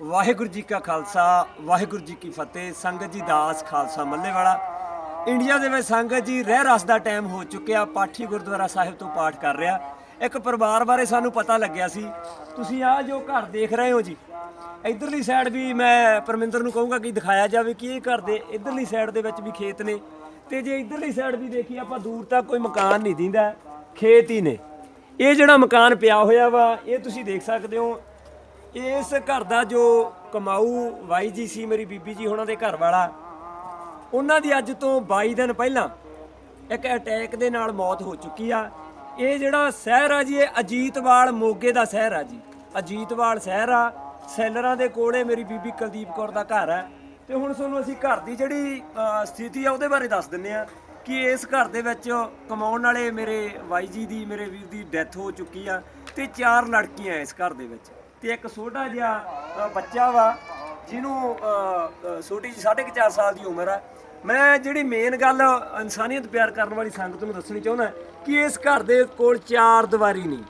ਵਾਹਿਗੁਰੂ ਜੀ ਕਾ ਖਾਲਸਾ, ਵਾਹਿਗੁਰੂ ਜੀ ਕੀ ਫਤਿਹ, ਸੰਗਤ ਜੀ ਦਾਸ ਖਾਲਸਾ ਮੱਲੇਵਾਲਾ। ਇੰਡੀਆ ਦੇ ਵਿੱਚ ਸੰਗਤ ਜੀ ਰਹਿ ਰਸ ਦਾ ਟਾਈਮ ਹੋ ਚੁੱਕਿਆ, ਪਾਠੀ ਗੁਰਦੁਆਰਾ ਸਾਹਿਬ ਤੋਂ ਪਾਠ ਕਰ ਰਿਹਾ। ਇੱਕ ਪਰਿਵਾਰ ਬਾਰੇ ਸਾਨੂੰ ਪਤਾ ਲੱਗਿਆ ਸੀ। ਤੁਸੀਂ ਆ ਜੋ ਘਰ ਦੇਖ ਰਹੇ ਹੋ ਜੀ, ਇਧਰਲੀ ਸਾਈਡ ਵੀ ਮੈਂ ਪਰਮਿੰਦਰ ਨੂੰ ਕਹੂੰਗਾ ਕਿ ਦਿਖਾਇਆ ਜਾਵੇ ਕਿ ਇਹ ਘਰ ਦੇ ਇਧਰਲੀ ਸਾਈਡ ਦੇ ਵਿੱਚ ਵੀ ਖੇਤ ਨੇ। ਤੇ ਜੇ ਇਧਰਲੀ ਸਾਈਡ ਵੀ ਦੇਖੀ ਆਪਾਂ ਦੂਰ ਤੱਕ ਕੋਈ ਮਕਾਨ ਨਹੀਂ ਦਿੰਦਾ, ਖੇਤ ਹੀ ਨੇ। ਇਹ ਜਿਹੜਾ ਮਕਾਨ ਪਿਆ ਹੋਇਆ ਵਾ, ਇਹ ਤੁਸੀਂ ਦੇਖ ਸਕਦੇ ਹੋ। ਇਸ ਘਰ ਦਾ ਜੋ ਕਮਾਊ ਵਾਈ ਜੀ ਸੀ, ਮੇਰੀ ਬੀਬੀ ਜੀ ਉਹਨਾਂ ਦੇ ਘਰ ਵਾਲਾ ਉਹਨਾਂ ਦੀ ਅੱਜ ਤੋਂ 22 ਦਿਨ ਪਹਿਲਾਂ ਇੱਕ ਅਟੈਕ ਦੇ ਨਾਲ ਮੌਤ ਹੋ ਚੁੱਕੀ ਆ। ਇਹ ਜਿਹੜਾ ਸ਼ਹਿਰ ਆ ਜੀ, ਇਹ ਅਜੀਤਵਾਲ ਮੋਗੇ ਦਾ ਸ਼ਹਿਰ ਆ ਜੀ। ਅਜੀਤਵਾਲ ਸ਼ਹਿਰ ਆ, ਸੈਲਰਾਂ ਦੇ ਕੋਲੇ ਮੇਰੀ ਬੀਬੀ ਕੁਲਦੀਪ ਕੌਰ ਦਾ ਘਰ ਆ। ਤੇ ਹੁਣ ਤੁਹਾਨੂੰ ਅਸੀਂ ਘਰ ਦੀ ਜਿਹੜੀ ਸਥਿਤੀ ਆ ਉਹਦੇ ਬਾਰੇ ਦੱਸ ਦਿੰਨੇ ਆ ਕਿ ਇਸ ਘਰ ਦੇ ਵਿੱਚ ਕਮਾਉਣ ਵਾਲੇ ਮੇਰੇ ਵਾਈ ਜੀ ਦੀ, ਮੇਰੇ ਵੀਰ ਦੀ ਡੈਥ ਹੋ ਚੁੱਕੀ ਆ ਤੇ ਚਾਰ ਲੜਕੀਆਂ ਇਸ ਘਰ ਦੇ ਵਿੱਚ। ਤੇ ਇੱਕ ਛੋਟਾ ਜਿਹਾ ਬੱਚਾ ਵਾ ਜਿਹਨੂੰ ਅ, ਅ, ਛੋਟੀ ਜਿਹੀ 4.5 ਸਾਲ ਦੀ ਉਮਰ ਆ। ਮੈਂ ਜਿਹੜੀ ਮੇਨ ਗੱਲ ਇਨਸਾਨੀਅਤ ਪਿਆਰ ਕਰਨ ਵਾਲੀ ਸੰਗਤ ਨੂੰ ਦੱਸਣੀ ਚਾਹੁੰਦਾ ਕਿ ਇਸ ਘਰ ਦੇ ਕੋਲ ਚਾਰ ਦੀਵਾਰੀ ਨਹੀਂ।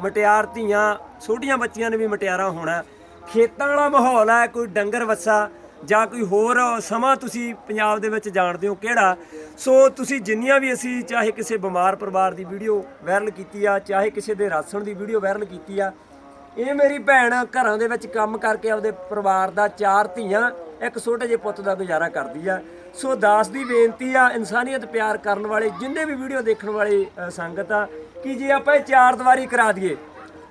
ਮਟਿਆਰ ਧੀਆਂ ਛੋਟੀਆਂ ਬੱਚੀਆਂ ਨੇ ਵੀ ਮਟਿਆਰਾਂ ਹੋਣਾ। ਖੇਤਾਂ ਵਾਲਾ ਮਾਹੌਲ ਹੈ ਕੋਈ ਡੰਗਰ ਵੱਸਾ ਜਾਂ ਕੋਈ ਹੋਰ ਸਮਾਂ ਤੁਸੀਂ ਪੰਜਾਬ ਦੇ ਵਿੱਚ ਜਾਣਦੇ ਹੋ ਕਿਹੜਾ। ਸੋ ਤੁਸੀਂ ਜਿੰਨੀਆਂ ਵੀ ਅਸੀਂ ਚਾਹੇ ਕਿਸੇ ਬਿਮਾਰ ਪਰਿਵਾਰ ਦੀ ਵੀਡੀਓ ਵਾਇਰਲ ਕੀਤੀ ਆ ਚਾਹੇ ਕਿਸੇ ਦੇ ਰਾਸਣ ਦੀ ਵੀਡੀਓ ਵਾਇਰਲ ਕੀਤੀ ਆ ਇਹ ਮੇਰੀ ਭੈਣ ਘਰਾਂ ਦੇ ਵਿੱਚ ਕੰਮ ਕਰਕੇ ਆਪਦੇ ਪਰਿਵਾਰ ਦਾ, ਚਾਰ ਧੀਆਂ, ਇੱਕ ਛੋਟੇ ਜਿਹੇ ਪੁੱਤ ਦਾ ਗੁਜ਼ਾਰਾ ਕਰਦੀ ਆ। ਸੋ ਦਾਸ ਦੀ ਬੇਨਤੀ ਆ, ਇਨਸਾਨੀਅਤ ਪਿਆਰ ਕਰਨ ਵਾਲੇ, ਜਿੰਨੇ ਵੀ ਵੀਡੀਓ ਦੇਖਣ ਵਾਲੇ ਸੰਗਤ ਆ, ਕਿ ਜੇ ਆਪਾਂ ਇਹ ਚਾਰ ਦੀਵਾਰੀ ਕਰਾ ਦਈਏ,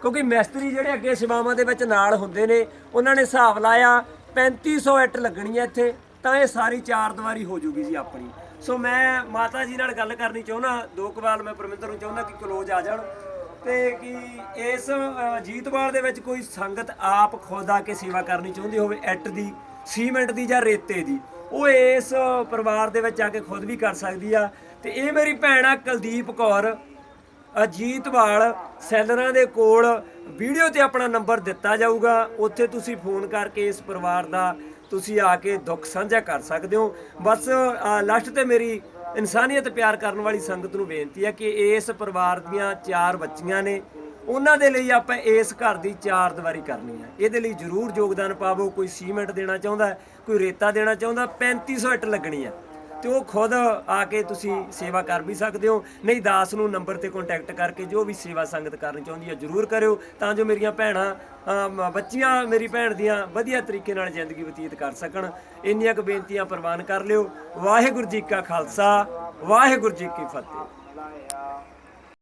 ਕਿਉਂਕਿ ਮਿਸਤਰੀ ਜਿਹੜੇ ਅੱਗੇ ਸੇਵਾਵਾਂ ਦੇ ਵਿੱਚ ਨਾਲ ਹੁੰਦੇ ਨੇ, ਉਹਨਾਂ ਨੇ ਹਿਸਾਬ ਲਾਇਆ 3500 ਇੱਟ ਲੱਗਣੀ ਹੈ ਇੱਥੇ, ਤਾਂ ਇਹ ਸਾਰੀ ਚਾਰ ਦੀਵਾਰੀ ਹੋ ਜੂਗੀ ਜੀ ਆਪਣੀ। ਸੋ ਮੈਂ ਮਾਤਾ ਜੀ ਨਾਲ ਗੱਲ ਕਰਨੀ ਚਾਹੁੰਦਾ, ਦੋ ਕਵਾਲ ਮੈਂ ਪਰਮਿੰਦਰ ਨੂੰ ਚਾਹੁੰਦਾ ਕਿ ਕਲੋਜ਼ ਆ ਜਾਣ। ਤੇ ਕੀ ਇਸ ਅ, ਜੀਤਵਾਲ ਦੇ ਵਿੱਚ ਕੋਈ ਸੰਗਤ ਆਪ ਖੁਦ ਆ ਕੇ ਸੇਵਾ ਕਰਨੀ ਚਾਹੁੰਦੀ ਹੋਵੇ ਇੱਟ ਦੀ ਸੀਮੈਂਟ ਦੀ ਜਾਂ ਰੇਤੇ ਦੀ? ਉਹ ਇਸ ਪਰਿਵਾਰ ਦੇ ਵਿੱਚ ਆ ਕੇ ਖੁਦ ਵੀ ਕਰ ਸਕਦੀ ਆ। ਤੇ ਇਹ ਮੇਰੀ ਭੈਣ ਆ ਕੁਲਦੀਪ ਕੌਰ। ਅਜੀਤਵਾਲ ਸੈਲਰਾਂ ਦੇ ਕੋਲ ਵੀਡੀਓ ਤੇ ਆਪਣਾ ਨੰਬਰ ਦਿੱਤਾ ਜਾਊਗਾ। ਉੱਥੇ ਤੁਸੀਂ ਫੋਨ ਕਰਕੇ ਇਸ ਪਰਿਵਾਰ ਦਾ ਤੁਸੀਂ ਆ ਕੇ ਦੁੱਖ ਸਾਂਝਾ ਕਰ ਸਕਦੇ ਹੋ। ਬਸ ਲਾਸਟ ਤੇ ਮੇਰੀ ਇਨਸਾਨੀਅਤ ਪਿਆਰ ਕਰਨ ਵਾਲੀ ਸੰਗਤ ਨੂੰ ਬੇਨਤੀ ਹੈ ਕਿ ਇਸ ਪਰਿਵਾਰ ਦੀਆਂ ਚਾਰ ਬੱਚੀਆਂ ਨੇ, ਉਹਨਾਂ ਦੇ ਲਈ ਆਪਾਂ ਇਸ ਘਰ ਦੀ ਚਾਰ ਦੀਵਾਰੀ ਕਰਨੀ ਹੈ। ਇਹਦੇ ਲਈ ਜਰੂਰ ਯੋਗਦਾਨ ਪਾਵੋ, ਕੋਈ ਸੀਮੈਂਟ ਦੇਣਾ ਚਾਹੁੰਦਾ, ਕੋਈ ਰੇਤਾ ਦੇਣਾ ਚਾਹੁੰਦਾ 3500 ਇੱਟ ਲੱਗਣੀ ਹੈ। ਤੇ ਉਹ ਖੁਦ ਆ ਕੇ ਤੁਸੀਂ ਸੇਵਾ ਕਰ ਵੀ ਸਕਦੇ ਹੋ। ਨਹੀਂ, ਦਾਸ ਨੂੰ ਨੰਬਰ ਤੇ ਕੰਟੈਕਟ ਕਰਕੇ ਜੋ ਵੀ ਸੇਵਾ ਸੰਗਤ ਕਰਨੀ ਚਾਹੁੰਦੀ ਹੈ ਜਰੂਰ ਕਰਿਓ। ਤਾਂ ਜੋ ਮੇਰੀਆਂ ਭੈਣਾਂ ਬੱਚੀਆਂ ਮੇਰੀ ਭੈਣ ਦੀਆਂ ਵਧੀਆ ਤਰੀਕੇ ਨਾਲ ਜ਼ਿੰਦਗੀ ਬਤੀਤ ਕਰ ਸਕਣ। ਇੰਨੀਆਂ ਕੁ ਬੇਨਤੀਆਂ ਪ੍ਰਵਾਨ ਕਰ ਲਿਓ। ਵਾਹਿਗੁਰੂ ਜੀ ਕਾ ਖਾਲਸਾ, ਵਾਹਿਗੁਰੂ ਜੀ ਕੀ ਫਤਿਹ।